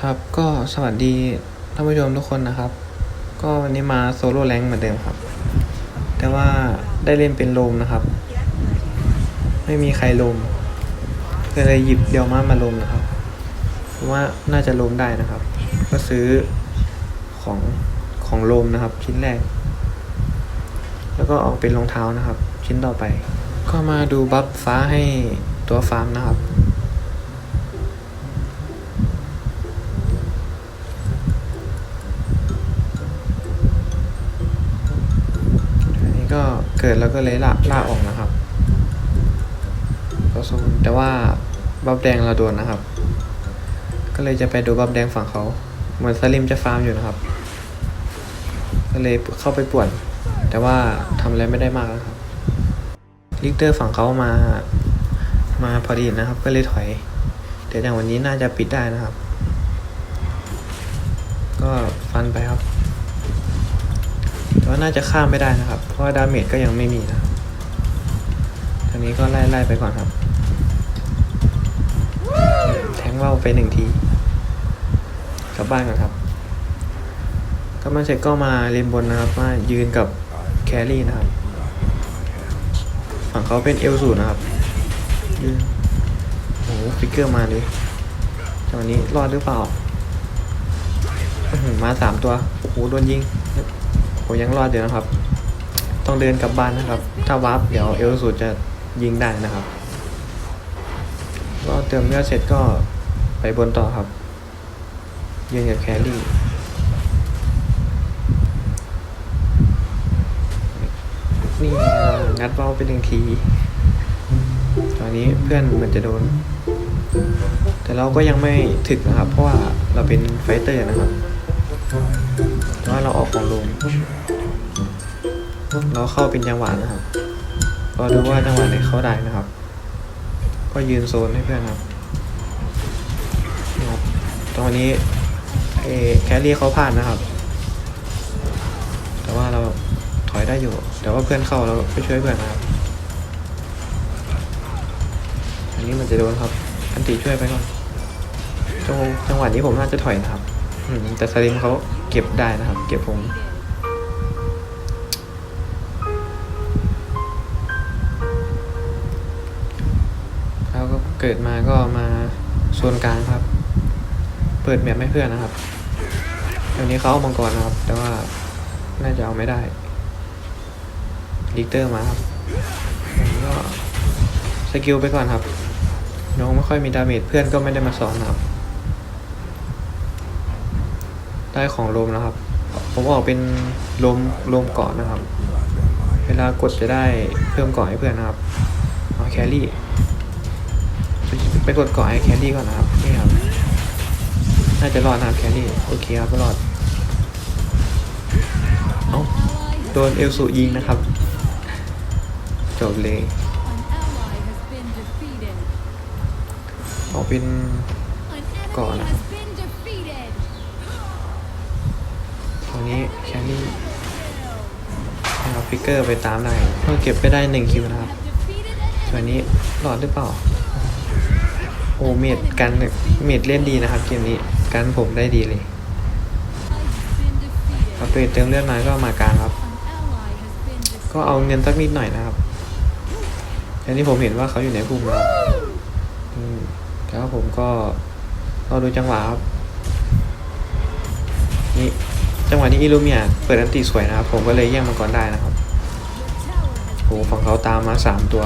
ครับก็สวัสดีท่านผู้ชมทุกคนนะครับ ก็วันนี้มาโซโล่แรงเหมือนเดิมครับ แต่ว่าได้เล่นเป็นโลมนะครับ ไม่มีใครโลมก็เลยหยิบเดียวมามาโลมนะครับผมว่าน่าจะโลมได้นะครับ ก็ซื้อของของโลมนะครับ ชิ้นแรก แล้วก็ออกเป็นรองเท้านะครับ ชิ้นต่อไป ก็มาดูบัฟฟ้าให้ตัวฟาร์มนะครับ อันนี้ ก็เกิดแล้วก็เลยล่าล่าออกนะครับก็สมแต่ว่าบัฟแดงเราโดนนะครับ ก็เลยจะไปดูบัฟแดงฝั่งเขา เหมือนสลิมจะฟาร์มอยู่นะครับ ก็เลยเข้าไปป่วน แต่ว่าทำอะไรไม่ได้มากนะครับ ลิกเตอร์ฝั่งเขามา มาพอดีนะครับ ก็เลยถอยเดี๋ยวอย่างวันนี้น่าจะปิดได้นะครับ ก็ฟันไปครับ แต่ว่าน่าจะข้ามไม่ได้นะครับ เพราะว่าดาเมจก็ยังไม่มีนะทางนี้ก็ไล่ไล่ไปก่อนครับ แทงว่าวไปหนึ่งทีกลับบ้านก่อนครับกลับมาเสร็จก็มาเลนบนนะครับ มายืนกับแครี่นะครับ ฝั่งเขาเป็นเอลสูนะครับยืนโอ้โหฟิกเกอร์มาเลยจังหวะนี้รอดหรือเปล่า มาสามตัว โอ้โหโดนยิง ยังรอดอยู่นะครับ ต้องเดินกลับบ้านนะครับ ถ้าวาร์ปเดี๋ยวเอลสูจะยิงได้นะครับก็เติมเลือดเสร็จก็ไปบนต่อครับยืนกับแครี่นี่งัดเบ้าไปหนึ่งที ตอนนี้เพื่อนมือนจะโดน แต่เราก็ยังไม่ถึกนะครับ เพราะว่าเราเป็นไฟเตอร์นะครับ ว่าเราออกของลงเราเข้าเป็นจังหวะนะครับรอดูว่าจังหวะไหนเข้าได้นะครับ ก็ยืนโซนให้เพื่อนครับนี่ครับตรงนี้เอแคลรี่เขาพลาดนะครับ แต่ว่าเราถอยได้อยู่ แต่ว่าเพื่อนเข้าเราไปช่วยเพื่อนนะครับ อันนี้มันจะโดนครับ อันตีช่วยไปก่อนจังหวะนี้ผมน่าจะถอยนะครับแต่สลิมเขา เก็บได้นะครับ เก็บผมแล้วก็เกิดมาก็มาโซนกลางครับ เปิดแมปให้เพื่อนนะครับเดี๋ยวนี้เขาเอามังกรนะครับ แต่ว่าน่าจะเอาไม่ได้ลิกเตอร์มาครับก็สกิลไปก่อนครับ น้องไม่ค่อยมีดาเมจเพื่อนก็ไม่ได้มาสอนครับ ได้ของลมนะครับ ผมออกเป็นลมลมเกาะนะครับ เวลากดจะได้เพิ่มเกาะให้เพื่อนนะครับเอาแครี่ไปกดเกาะให้แครี่ก่อนนะครับนี่ครับน่าจะรอดนะครับแครี่โอเคครับรอดเอ้าโดนเอลสูยิงนะครับ จบเลยออกเป็นก่อนนะครับ ต รงนี้แครี่นะครับฟิกเกอร์ไปตามได้ก็เก็บไปได้หนึ่งคิวนะครับส่วนนี้รอดหรือเปล่า โอเมดกันเมดเล่นดีนะครับเกมนี้กันผมได้ดีเลยพอเปเติมเลือดมาก็มากลางครับ ก็เอาเงินสักนิดหน่อยนะครับอันนี้ผมเห็นว่าเขาอยู่ในภูมินะครับแต่ว่าผมก็รอดูจังหวะครับ นี่ จังหวะนี้อิลูเมียเปิดอันตีสวยนะครับ ผมก็เลยแย่งมังกรได้นะครับโอ้ฝั่งเขาตามมาสามตัว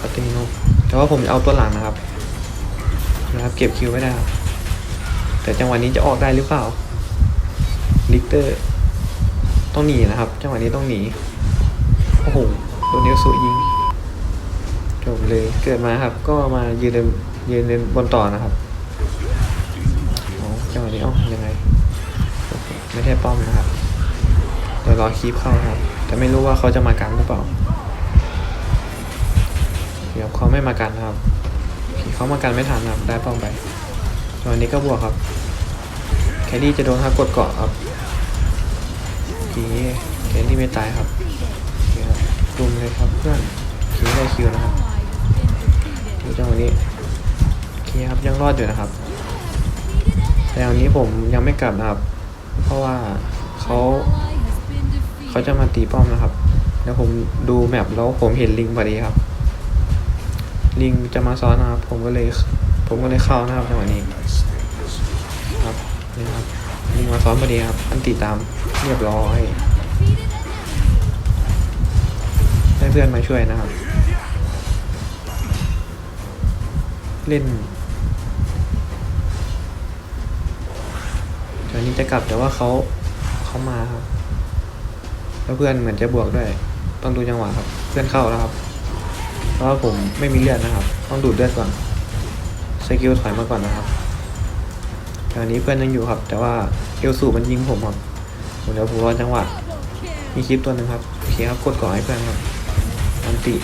คาติโนแต่ว่าผมจะเอาตัวหลังนะครับ นะครับ เก็บคิวไม่ได้ครับ แต่จังหวะนี้จะออกได้หรือเปล่า ลิกเตอร์ ต้องหนีนะครับ จังหวะนี้ต้องหนี โอ้โห โดนเนลสุยิง จบเลยเกิดมาครับ ก็มายืนเดินยืนเดินบนต่อนะครับอ๋อจังหวะนี้เอ้ายังไง ไม่ได้ป้อมนะครับเดี๋ยวรอคีบเข้าครับ แต่ไม่รู้ว่าเขาจะมากันหรือเปล่า เดี๋ยวเขาไม่มากันนะครับเขามากันไม่ทันนะครับ ได้ป้อมไปตอนนี้ก็บวกครับ แคดดี้จะโดนครับกดเกาะครับทีแคดดี้ไม่ตายครับโอเคครับรุมเลยครับเพื่อนคิวได้คิวนะครับ ดูจังหวะนี้โอเคครับยังรอดอยู่นะครับ แต่วันนี้ผมยังไม่กลับนะครับ เพราะว่าเขาเขาจะมาตีป้อมนะครับ แล้วผมดูแมปแล้วผมเห็นลิงพอดีครับ ลิงจะมาซ้อนนะครับ ผมก็เลยผมก็เลยเข้านะครับจังหวะนี้ครับนี่ครับลิงมาซ้อนพอดีครับอันติดตามเรียบร้อยได้เพื่อนมาช่วยนะครับ เล่นตอนนี้จะกลับแต่ว่าเขาเขามาครับ แล้วเพื่อนเหมือนจะบวกด้วย ต้องดูจังหวะครับ เพื่อนเข้าแล้วครับ เพราะว่าผมไม่มีเลือดนะครับ ต้องดูดเลือดก่อนสกิลถอยมาก่อนนะครับตอนนี้เพื่อนยังอยู่ครับ แต่ว่าเอลสูมันยิงผมครับผมเดี๋ยวผมรอจังหวะ มีคลิปตัวหนึ่งครับโอเคครับกดก่อนให้เพื่อนครับอันติ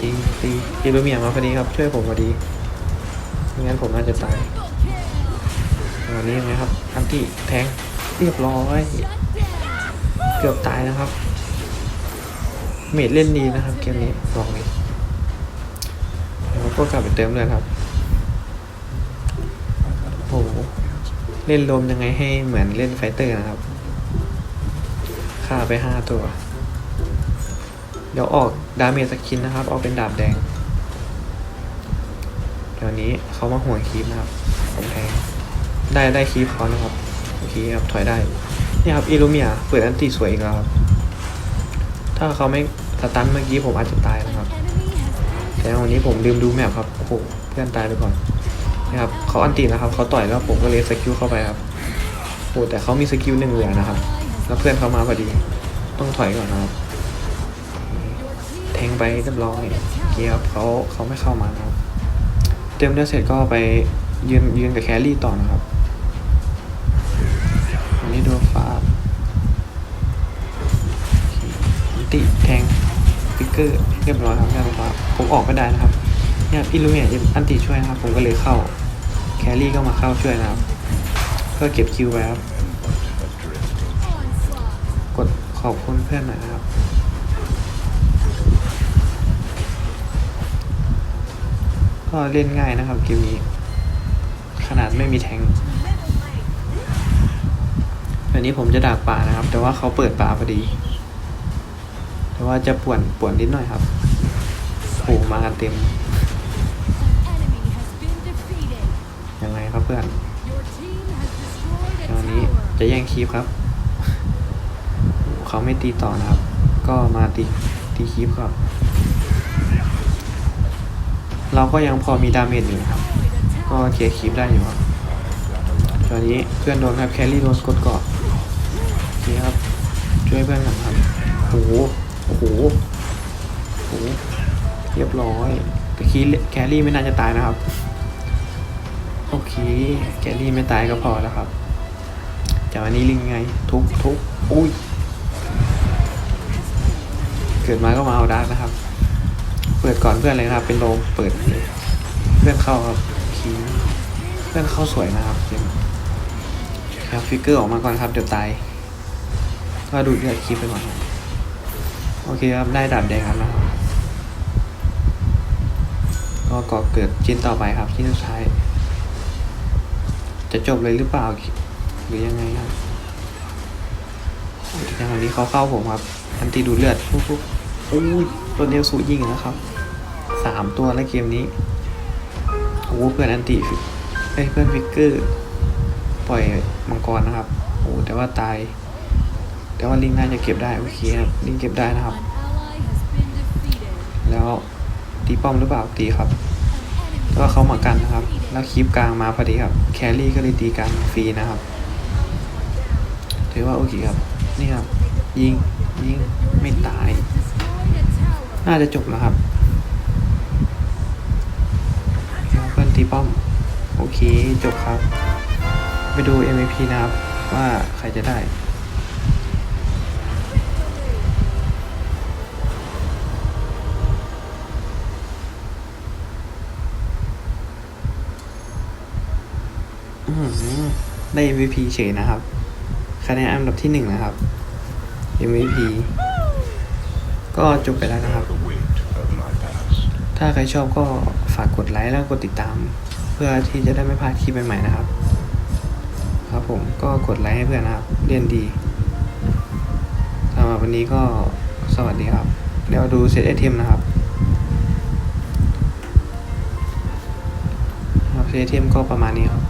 ตีตีตีลูเมียมาพอดีครับ ช่วยผมพอดี ไม่งั้นผมน่าจะตายวันนี้ยังไงครับอันติแทงเรียบร้อยเกือบตายนะครับ เมดเล่นดีนะครับเกมนี้บอกเลยแล้วก็กลับไปเติมเลยครับโอ้โหเล่นลมยังไงให้เหมือนเล่นไฟเตอร์นะครับฆ่าไปห้าตัว เดี๋ยวออกดาเมจสกินนะครับออกเป็นดาบแดง เดี๋ยวนี้เขามาห่วงคีปนะครับผมแทงได้ได้คีปเขานะครับโอเคครับถอยได้นี่ครับอิลูเมียเปิดอันตีสวยอีกแล้วครับถ้าเขาไม่สตันเมื่อกี้ผมอาจจะตายนะครับ แต่วันนี้ผมลืมดูแมพครับโอ้โหเพื่อนตายไปก่อนนะครับเขาอันตีนะครับเขาต่อยแล้วผมก็เลยสกิลเข้าไปครับโอ้แต่เขามีสกิลหนึ่งเหลือนะครับ แล้วเพื่อนเขามาพอดี ต้องถอยก่อนนะครับ แทงไปเรียบร้อยเกียร์เขาเขาไม่เข้ามานะครับ ต็มเลือดเสร็จก็ไปยืนยืนกับแครี่ต่อนะครับอันนี้โดนฟ้าติแทงฟิกเกอร์เรียบร้อยครับได้ฟ้าผมออกไม่ได้นะครับเนี่ยอิลูเมียอันติช่วยนะครับ ผมก็เลยเข้าแครี่ก็มาเข้าช่วยนะครับ ก็เก็บคิวไว้ครับ กดขอบคุณเพื่อนหน่อยนะครับ ก็เล่นง่ายนะครับเกมนี้ ขนาดไม่มีแทงอันนี้ผมจะดักป่านะครับ แต่ว่าเขาเปิดป่าพอดี แต่ว่าจะป่วนป่วนนิดหน่อยครับโผล่มากันเต็ม ยังไงครับเพื่อนตอนนี้จะแย่งคีปครับ เขาไม่ตีต่อนะครับ ก็มาตีตีคีปครับ เราก็ยังพอมีดาเมจอยู่ครับ ก็เคลียร์คีปได้อยู่ครับตอนนี้เพื่อนโดนครับแครี่โดนกดเกาะโอเคครับ ช่วยเพื่อนกันครับโอ้โหโอ้โหโอ้โหเรียบร้อยแต่คีแครี่ไม่น่าจะตายนะครับ โอเค แครี่ไม่ตายก็พอแล้วครับจากวันนี้ลิงไง ทุบทุบอุ้ย เกิดมาก็มาเอาดาร์กนะครับ เปิดก่อนเพื่อนเลยนะครับ เป็นโลเปิดเลยเพื่อนเข้าครับคีเพื่อนเข้าสวยนะครับเกมครับฟิกเกอร์ออกมาก่อนครับเดี๋ยวตายก็ดูดเลือดคีไปก่อนโอเคครับได้ดาบแดงครับนะครับก็ก่อเกิดชิ้นต่อไปครับชิ้นสุดท้าย จะจบเลยหรือเปล่าหรือยังไงครับอย่างนี้เขาเข้าผมครับอันตีดูดเลือดปุ๊บปุ๊บอุ้ยตัวเดียวสูยิงนะครับ สามตัวแล้วเกมนี้โอ้เพื่อนอันติไอ้ยเพื่อนฟิกเกอร์ ปล่อยมังกรนะครับโอ้แต่ว่าตาย แต่ว่าลิงน่าจะเก็บได้โอเคครับลิงเก็บได้นะครับ แล้วตีป้อมหรือเปล่าตีครับแต่ว่าเขามากันนะครับ แล้วคีบกลางมาพอดีครับแครี่ก็เลยตีกลางฟรีนะครับถือว่าโอเคครับนี่ครับยิงยิงไม่ตาย น่าจะจบแล้วครับ เพื่อนตี ป้อม โอเค จบครับ ไปดู MVP นะครับ ว่าใครจะได้ได้ MVP เฉยนะครับ คะแนนอันดับที่หนึ่งนะครับ MVP ก็จบไปแล้วนะครับ ถ้าใครชอบก็ฝากกดไลค์แล้วกดติดตาม พื่อที่จะได้ไม่พลาดคลิปใหม่ๆนะครับ ครับผมก็กดไลค์ให้เพื่อนนะครับ เรียนดีสำหรับวันนี้ก็สวัสดีครับ เดี๋ยวดูเซตไอเทมนะครับครับเซตไอเทมก็ประมาณนี้ครับ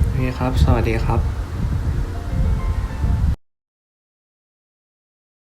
โอเคครับ สวัสดีครับ